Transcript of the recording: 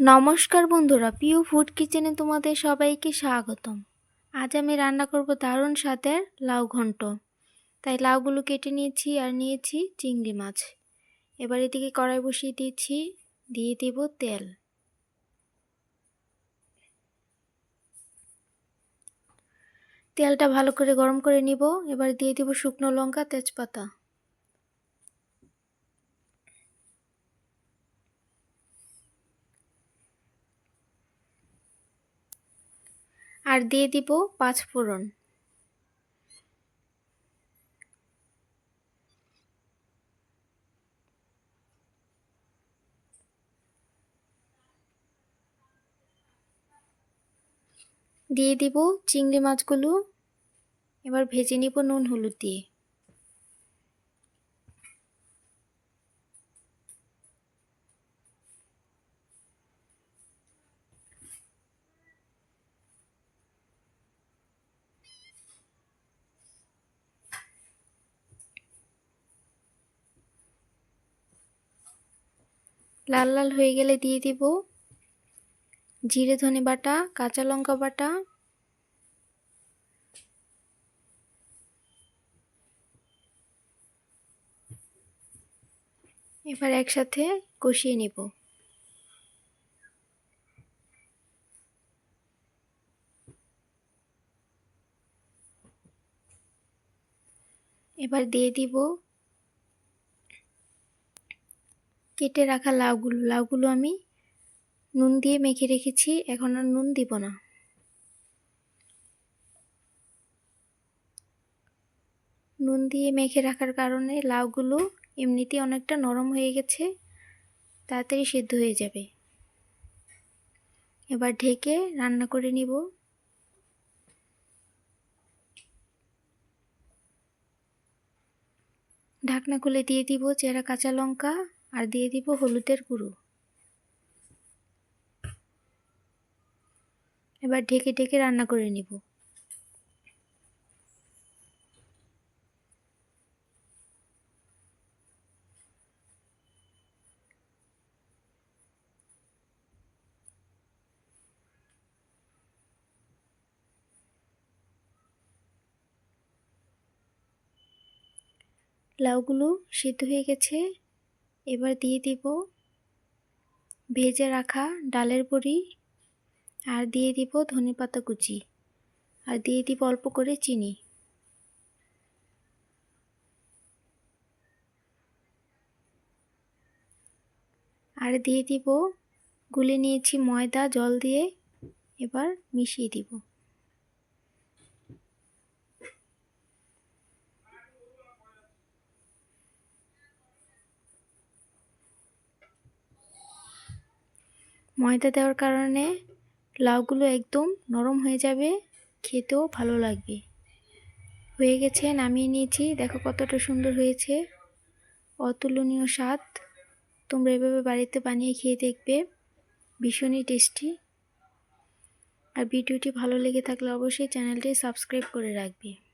নমস্কার বন্ধুরা, পিউ ফুড কিচেনে তোমাদের সবাইকে স্বাগতম। আজ আমি রান্না করব দারুণ স্বাদের লাউ ঘন্ট। তাই লাউগুলো কেটে নিয়েছি আর নিয়েছি চিংড়ি মাছ। এবার এদিকে কড়াই বসিয়ে দিয়েছি, দিয়ে দেব তেল। তেলটা ভালো করে গরম করে নিব। এবার দিয়ে দেব শুকনো লঙ্কা, তেজপাতা। আর দিয়ে দিব পাঁচ ফোড়ন। দিয়ে দিব চিংড়ি মাছগুলো। এবার ভেজে নিব নুন, হলুদ দিয়ে। লাল লাল হয়ে গেলে দিয়ে দিব জিরে ধনে বাটা, কাঁচা লঙ্কা বাটা। এবার একসাথে কষিয়ে নেব। এবার দিয়ে দিব কেটে রাখা লাউগুলো লাউগুলো আমি নুন দিয়ে মেখে রেখেছি, এখন আর নুন দিব না। নুন দিয়ে মেখে রাখার কারণে লাউগুলো এমনিতেই অনেকটা নরম হয়ে গেছে, তাড়াতাড়ি সেদ্ধ হয়ে যাবে। এবার ঢেকে রান্না করে নিব। ঢাকনা খুলে দিয়ে দিব চেরা কাঁচা লঙ্কা আর দিয়ে দিব হলুদের গুঁড়ো। এবার ঢেকে ঢেকে রান্না করে নিব। লাউগুলো সিদ্ধ হয়ে গেছে। এবার দিয়ে দিব ভেজে রাখা ডালের বড়ি আর দিয়ে দিব ধনে পাতা কুচি আর দিয়ে দিব অল্প করে চিনি। আর দিয়ে দিব গুলে নিয়েছি ময়দা জল দিয়ে এবার মিশিয়ে দিব। ময়দা দেওয়ার কারণে লাউগুলো একদম নরম হয়ে যাবে, খেতেও ভালো লাগবে। হয়ে গেছে, নামিয়ে নিয়েছি। দেখো কতটা সুন্দর হয়েছে। অতুলনীয় স্বাদ। তোমরা এভাবে বাড়িতে বানিয়ে খেয়ে দেখবে। ভীষণই টেস্টি। আর ভিডিওটি ভালো লেগে থাকলে অবশ্যই চ্যানেলটি সাবস্ক্রাইব করে রাখবে।